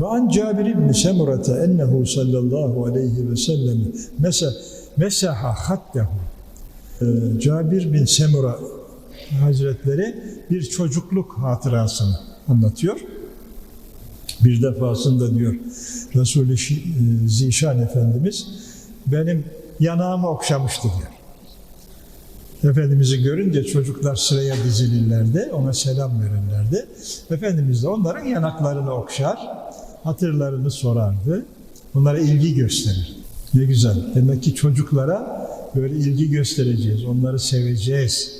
Ve an Cabir ibn Semurata ennehu sallallahu aleyhi ve sellem mesa mesaha hattehu. Ee, Cabir bin Semura Hazretleri bir çocukluk hatırasını anlatıyor. Bir defasında diyor Resul-i e, Zişan Efendimiz benim yanağımı okşamıştı diyor. Efendimiz'i görünce çocuklar sıraya dizilirlerdi, ona selam verirlerdi. Efendimiz de onların yanaklarını okşar, hatırlarını sorardı. Onlara ilgi gösterir. Ne güzel. Demek ki çocuklara böyle ilgi göstereceğiz, onları seveceğiz.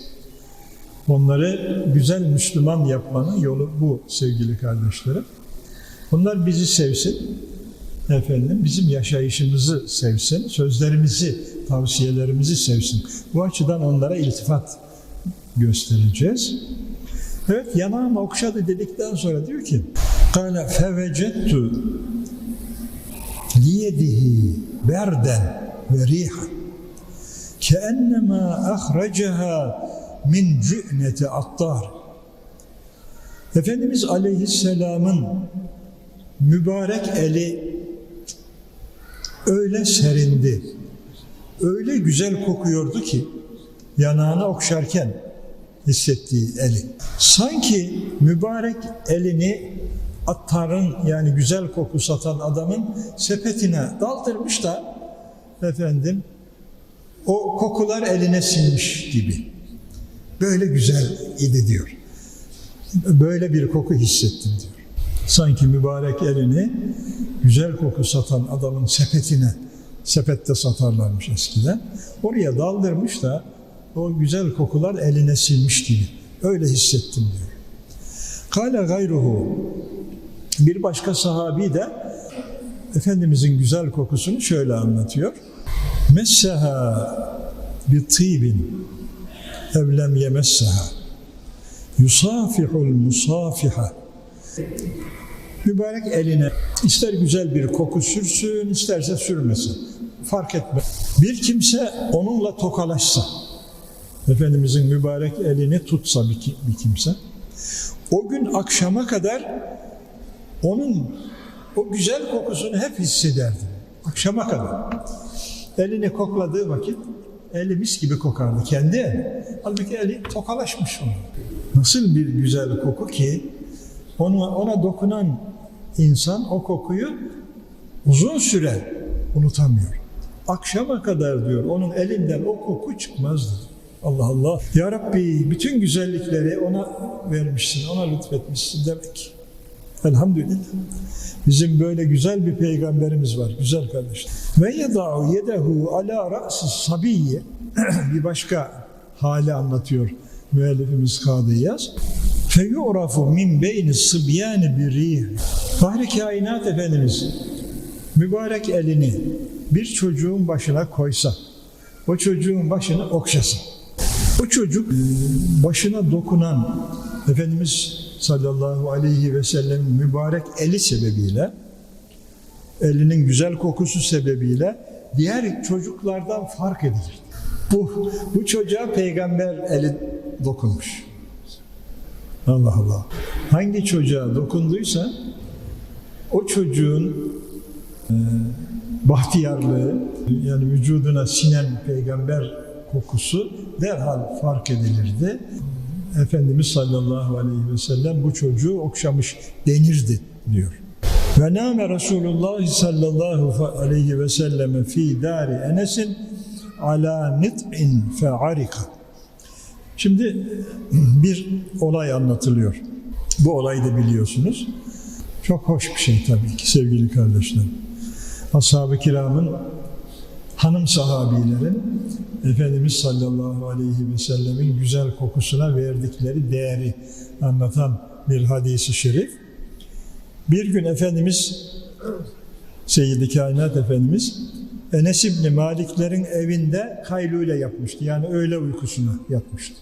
Onları güzel Müslüman yapmanın yolu bu sevgili kardeşlerim. Onlar bizi sevsin, efendim bizim yaşayışımızı sevsin, sözlerimizi, tavsiyelerimizi sevsin. Bu açıdan onlara iltifat göstereceğiz. Evet yanağımı okşadı dedikten sonra diyor ki Kale fevecettu liyedihi berden ve rihan keennema ahracaha min cü'neti attar Efendimiz Aleyhisselam'ın mübarek eli öyle serindi, öyle güzel kokuyordu ki yanağını okşarken hissettiği eli. Sanki mübarek elini attarın yani güzel koku satan adamın sepetine daldırmış da efendim o kokular eline sinmiş gibi. Böyle güzel idi diyor. Böyle bir koku hissettim diyor. Sanki mübarek elini güzel koku satan adamın sepetine, sepette satarlarmış eskiden. Oraya daldırmış da o güzel kokular eline silmiş gibi. Öyle hissettim diyor. Kale gayruhu bir başka sahabi de Efendimizin güzel kokusunu şöyle anlatıyor. Messeha bi tibin evlem yemesseha yusafihul musafiha mübarek eline ister güzel bir koku sürsün, isterse sürmesin. Fark etmez. Bir kimse onunla tokalaşsa, Efendimizin mübarek elini tutsa bir, ki- bir kimse, o gün akşama kadar onun o güzel kokusunu hep hissederdi. Akşama kadar. Elini kokladığı vakit eli mis gibi kokardı kendi eli. Halbuki eli tokalaşmış onun. Nasıl bir güzel koku ki ona, ona dokunan insan o kokuyu uzun süre unutamıyor. Akşama kadar diyor onun elinden o koku çıkmazdı. Allah Allah. Ya Rabbi bütün güzellikleri ona vermişsin, ona lütfetmişsin demek. Elhamdülillah. Bizim böyle güzel bir peygamberimiz var. Güzel kardeşler. Ve yeda'u yedehu ala ra'si sabiyye. bir başka hali anlatıyor müellifimiz Kadı Yaz. Feyu'rafu min beyni sıbyani bir rih. Fahri kainat Efendimiz mübarek elini bir çocuğun başına koysa, o çocuğun başını okşasa, o çocuk başına dokunan Efendimiz sallallahu aleyhi ve sellem'in mübarek eli sebebiyle, elinin güzel kokusu sebebiyle diğer çocuklardan fark edilir. Bu, bu çocuğa peygamber eli dokunmuş. Allah Allah. Hangi çocuğa dokunduysa o çocuğun e, bahtiyarlığı yani vücuduna sinen peygamber kokusu derhal fark edilirdi. Efendimiz sallallahu aleyhi ve sellem bu çocuğu okşamış denirdi diyor. Ve nâme Resulullah sallallahu aleyhi ve selleme fi dari Enes'in ala nit'in fe'arika. Şimdi bir olay anlatılıyor. Bu olayı da biliyorsunuz. Çok hoş bir şey tabii ki sevgili kardeşlerim. Ashab-ı kiramın hanım sahabilerin Efendimiz sallallahu aleyhi ve sellemin güzel kokusuna verdikleri değeri anlatan bir hadisi şerif. Bir gün Efendimiz Seyyid-i Kainat Efendimiz Enes İbni Maliklerin evinde kaylule yapmıştı. Yani öğle uykusuna yatmıştı.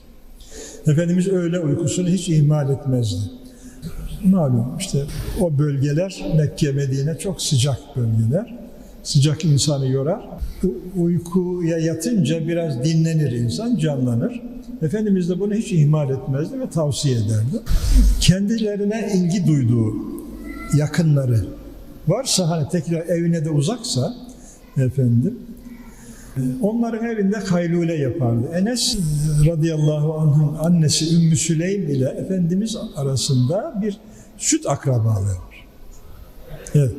Efendimiz öğle uykusunu hiç ihmal etmezdi. Malum işte o bölgeler Mekke, Medine çok sıcak bölgeler. Sıcak insanı yorar. Uykuya yatınca biraz dinlenir insan, canlanır. Efendimiz de bunu hiç ihmal etmezdi ve tavsiye ederdi. Kendilerine ilgi duyduğu yakınları, Varsa hani tekrar evine de uzaksa efendim onların evinde kaylule yapardı. Enes radıyallahu anh'ın annesi Ümmü Süleym ile Efendimiz arasında bir süt akrabalığı var. Evet.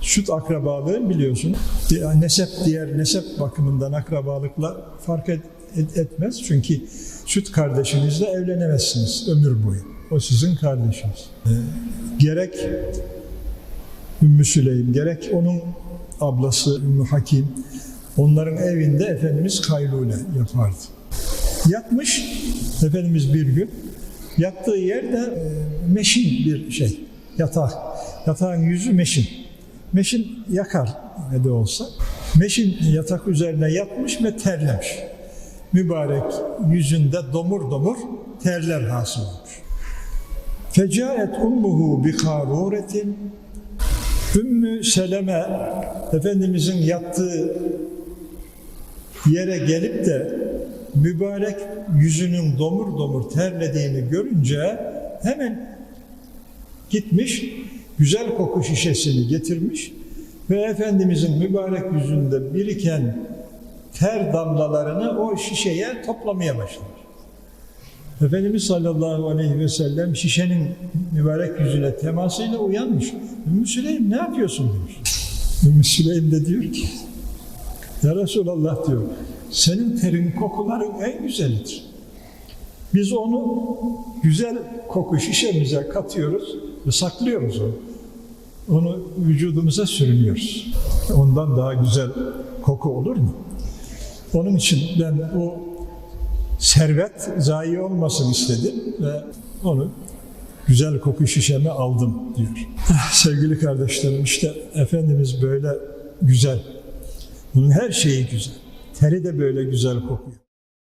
Süt akrabalığı biliyorsun. Nesep diğer nesep bakımından akrabalıkla fark et- et- etmez. Çünkü süt kardeşinizle evlenemezsiniz ömür boyu. O sizin kardeşiniz. Ee, gerek Ümmü Süleym, gerek onun ablası Ümmü Hakim, onların evinde Efendimiz kaylule yapardı. Yatmış Efendimiz bir gün, yattığı yerde e, meşin bir şey, yatak. Yatağın yüzü meşin. Meşin yakar ne de olsa. Meşin yatak üzerine yatmış ve terlemiş. Mübarek yüzünde domur domur terler hasıl olmuş. Fecaet ummuhu bi karuretin Ümmü Seleme Efendimizin yattığı yere gelip de mübarek yüzünün domur domur terlediğini görünce hemen gitmiş güzel koku şişesini getirmiş ve Efendimizin mübarek yüzünde biriken ter damlalarını o şişeye toplamaya başlamış. Efendimiz sallallahu aleyhi ve sellem şişenin mübarek yüzüne temasıyla uyanmış. Ümmü Süleym ne yapıyorsun demiş. Ümmü Süleym de diyor ki Ya Resulallah diyor senin terin kokuların en güzelidir. Biz onu güzel koku şişemize katıyoruz ve saklıyoruz onu. Onu vücudumuza sürünüyoruz. Ondan daha güzel koku olur mu? Onun için ben o servet zayi olmasın istedim ve onu güzel koku şişeme aldım diyor. Ah, Sevgili kardeşlerim işte Efendimiz böyle güzel. Bunun her şeyi güzel. Teri de böyle güzel kokuyor.